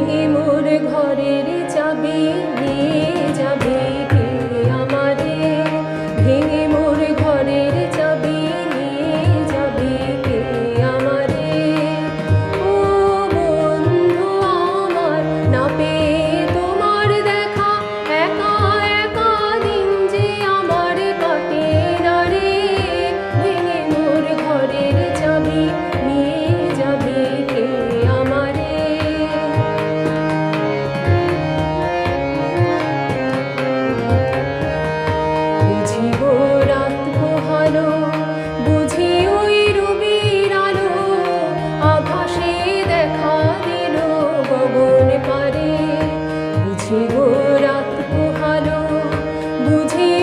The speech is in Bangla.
ভেঙে মোর ঘরের চাবি until